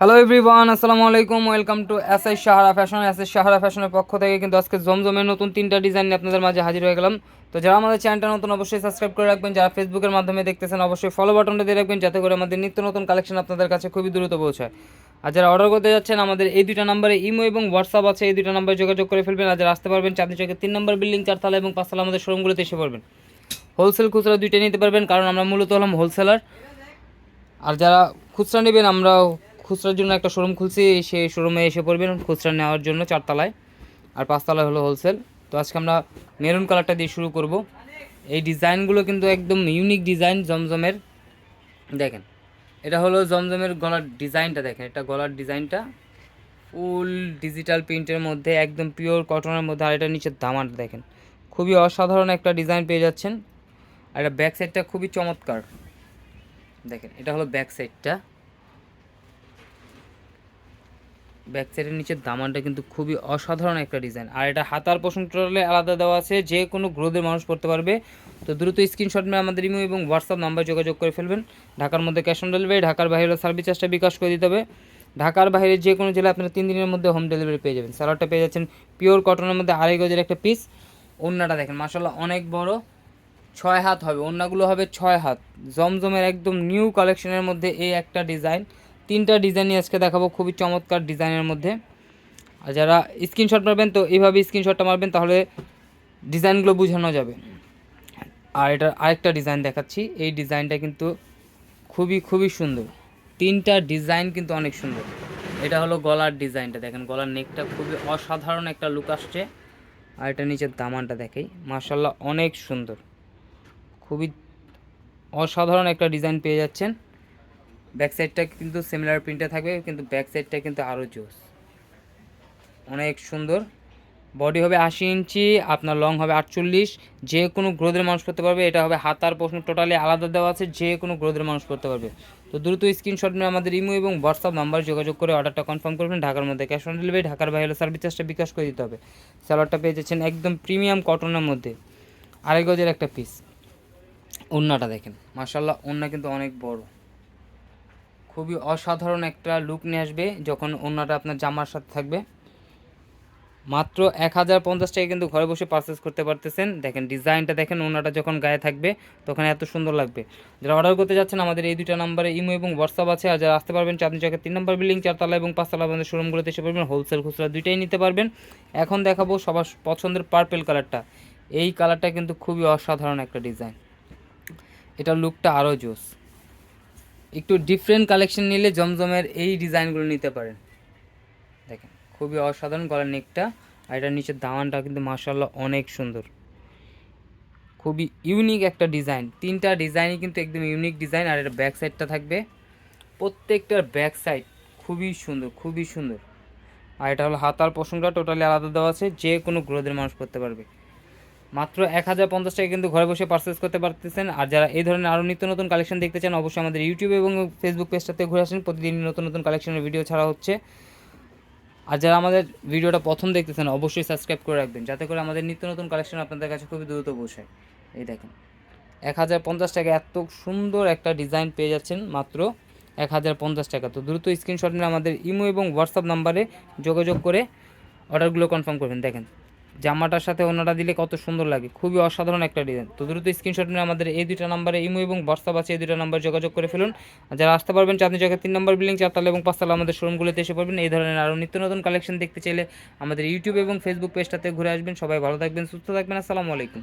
Hello everyone আসসালামু আলাইকুম welcome to S S Sahara fashion S S Sahara ফ্যাশনের পক্ষ থেকে কিন্তু আজকে জমজমের নতুন তিনটা ডিজাইন নিয়ে আপনাদের মাঝে হাজির হয়ে গেলাম। তো যারা আমাদের চ্যানেলটা নতুন, অবশ্যই সাবস্ক্রাইব করে রাখবেন। যারা ফেসবুকের মাধ্যমে দেখতেছেন, অবশ্যই ফলো বাটনটা দিয়ে রাখবেন, যাতে করে আমাদের নিত্য নতুন কালেকশন আপনাদের কাছে খুবই দ্রুত পৌঁছায়। আর যারা অর্ডার করতে যাচ্ছেন, আমাদের এই দুইটা নাম্বারে ইমো এবং হোয়াটসঅ্যাপ আছে। এই দুইটা নাম্বারে যোগাযোগ করে ফেলবেন। আর যারা আসতে পারবেন, চাঁদনি চকের তিন নম্বর বিল্ডিং চারতলা এবং পাঁচতলা আমাদের শোরুমগুলোতে এসে পড়বেন। হোলসেল খুচরা দুইটা নিতে পারবেন, কারণ আমরা মূলত হলাম হোলসেলার আর যারা খুচরা নেবেন আমরা খুচরার জন্য একটা শোরুম খুলছি, সেই শোরুমে এসে পড়বেন খুচরা নেওয়ার জন্য চারতলায়। আর পাঁচতলায় হলো হোলসেল তো আজকে আমরা মেরুন কালারটা দিয়ে শুরু করব। এই ডিজাইনগুলো কিন্তু একদম ইউনিক ডিজাইন জমজমের। দেখেন, এটা হলো জমজমের গলার ডিজাইনটা দেখেন, এটা গলার ডিজাইনটা। ফুল ডিজিটাল প্রিন্টের মধ্যে, একদম পিওর কটনের মধ্যে, আর এটা নিচের দামানটা দেখেন। খুবই অসাধারণ একটা ডিজাইন পেয়ে যাচ্ছেন। আর এটা ব্যাক সাইডটা খুবই চমৎকার। দেখেন, এটা হলো ব্যাক সাইডটা ব্যাক সাইডের নিচের দামানটা কিন্তু খুবই অসাধারণ একটা ডিজাইন আর এটা হাতার পোষণ টোটালে আলাদা দেওয়া আছে, যে কোনো গ্রোদের মানুষ পড়তে পারবে। তো দ্রুত স্ক্রিনশট নিয়ে আমাদের ইমো এবং হোয়াটসঅ্যাপ নাম্বার যোগাযোগ করে ফেলবেন। ঢাকার মধ্যে ক্যাশ অন ডেলিভারি ঢাকার বাইরে সার্ভিস চার্জটা বিকাশ করে দিতে হবে। ঢাকার বাইরে যে কোনো জেলায় আপনারা তিন দিনের মধ্যে হোম ডেলিভারি পেয়ে যাবেন। স্যালাডটা পেয়ে যাচ্ছেন পিওর কটনের মধ্যে আড়াই গজের একটা পিস ওন্নাটা দেখেন মাসাল্লাহ অনেক বড়। ছয় হাত হবে ওন্নাগুলো হবে ছয় হাত। জমজমের একদম নিউ কালেকশনের মধ্যে এই একটা ডিজাইন তিনটা ডিজাইনই আজকে দেখাবো, খুবই চমৎকার ডিজাইনের মধ্যে। আর যারা স্ক্রিনশট মারবেন তো এইভাবে স্ক্রিনশটটা মারবেন, তাহলে ডিজাইনগুলো বোঝানো যাবে। আর এটা আরেকটা ডিজাইন দেখাচ্ছি, এই ডিজাইনটা কিন্তু খুবই খুবই সুন্দর। তিনটা ডিজাইন কিন্তু অনেক সুন্দর। এটা হলো গলার ডিজাইনটা দেখেন গলার নেকটা খুবই অসাধারণ একটা লুক আসছে। আর এটা নিচের দামানটা দেখেই মার্শাল্লাহ অনেক সুন্দর। খুবই অসাধারণ একটা ডিজাইন পেয়ে যাচ্ছেন। ব্যাক সাইডটা কিন্তু সিমিলার প্রিন্টে থাকবে, কিন্তু ব্যাক সাইডটা কিন্তু আরও জোস। অনেক সুন্দর। বডি হবে আশি ইঞ্চি, আপনার লং হবে আটচল্লিশ। যে কোনো গ্রোদের মানুষ করতে পারবে, এটা হবে হাতার প্রশ্ন টোটালি আলাদা দেওয়া আছে, যে কোনো গ্রোদের মানুষ করতে পারবে। তো দ্রুত স্ক্রিনশট নিয়ে আমাদের ইমো এবং হোয়াটসঅ্যাপ নাম্বার যোগাযোগ করে অর্ডারটা কনফার্ম করবেন। ঢাকার মধ্যে ক্যাশ অন ডেলিভারি ঢাকার বাইরে সার্ভিস বিকাশ করে দিতে হবে। স্যালাডটা পেয়ে যাচ্ছেন একদম প্রিমিয়াম কটনের মধ্যে। আড়াই গজের একটা পিস ওন্নাটা দেখেন। মার্শাল্লাহ ওন্না কিন্তু অনেক বড়। খুবই অসাধারণ একটা লুক নিয়ে আসবে যখন ওন্নাটা আপনার জামার সাথে থাকবে। মাত্র এক হাজার পঞ্চাশ টাকা কিন্তু ঘরে বসে পারচেস করতে পারতেছেন। দেখেন ডিজাইনটা দেখেন ওনাটা যখন গায়ে থাকবে, তখন এত সুন্দর লাগবে। যারা অর্ডার করতে যাচ্ছেন, আমাদের এই দুইটা নাম্বারে ইমো এবং হোয়াটসঅ্যাপ আছে। আর যারা আসতে পারবেন চাঁদনি চকের তিন নম্বর বিল্ডিং চারতলা এবং পাঁচতলা আমাদের শোরুমগুলোতে এসে পারবেন হোলসেল খুচরা দুইটাই নিতে পারবেন। এখন দেখাবো সবার পছন্দের পার্পেল কালারটা এই কালারটা কিন্তু খুবই অসাধারণ একটা ডিজাইন এটা লুকটা আরও জোস। একটু ডিফারেন্ট কালেকশন নিলে জমজমের এই ডিজাইনগুলো নিতে পারেন। দেখেন, খুবই অসাধারণ গলার নেকটা, আর এটার নিচের দামানটা কিন্তু মার্শাল্লাহ অনেক সুন্দর। খুবই ইউনিক একটা ডিজাইন তিনটা ডিজাইনই কিন্তু একদম ইউনিক ডিজাইন আর এটা ব্যাক সাইডটা থাকবে। প্রত্যেকটার ব্যাক সাইড খুবই সুন্দর খুবই সুন্দর। আর এটা হলো হাতার পোষণটা টোটালি আলাদা দেওয়া আছে, যে কোনো গ্রোদের মানুষ করতে পারবে। মাত্র এক হাজার পঞ্চাশ টাকা কিন্তু ঘরে বসে পারচেস করতে পারতেছেন। আর যারা এই ধরনের আরও নিত্য নতুন কালেকশন দেখতে চান, অবশ্যই আমাদের ইউটিউব এবং ফেসবুক পেজটাতে ঘুরে আসেন। প্রতিদিন নতুন নতুন কালেকশনের ভিডিও ছাড়া হচ্ছে। আর যারা আমাদের ভিডিওটা প্রথম দেখতেছেন, অবশ্যই সাবস্ক্রাইব করে রাখবেন, যাতে করে আমাদের নিত্য নতুন কালেকশন আপনাদের কাছে খুবই দ্রুত পৌঁছায়। এই দেখেন, এক হাজার পঞ্চাশ টাকা এত সুন্দর একটা ডিজাইন পেয়ে যাচ্ছেন, মাত্র এক হাজার পঞ্চাশ টাকা। তো দ্রুত স্ক্রিনশট নিয়ে আমাদের ইমো এবং হোয়াটসঅ্যাপ নাম্বারে যোগাযোগ করে অর্ডারগুলো কনফার্ম করবেন। দেখেন জামাটার সাথে ওনাটা দিলে কত সুন্দর লাগে, খুবই অসাধারণ একটা ডিজাইন তো দ্রুত স্ক্রিনশট নিয়ে আমাদের এই দুইটা নাম্বারে ইমো এবং হোয়াটসঅ্যাপ আছে, এই দুইটা নাম্বার যোগাযোগ করে ফেলুন। যারা আসতে পারবেন চাঁদনি চকের তিন নম্বর বিল্ডিং চারতলা এবং পাঁচতলা আমাদের শোরুমগুলোতে এসে পারবেন এই ধরনের আরও নিত্য নতুন কালেকশন দেখতে চাইলে আমাদের ইউটিউব এবং ফেসবুক পেজটাতে ঘুরে আসবেন। সবাই ভালো থাকবেন, সুস্থ থাকবেন। আসসালামু আলাইকুম।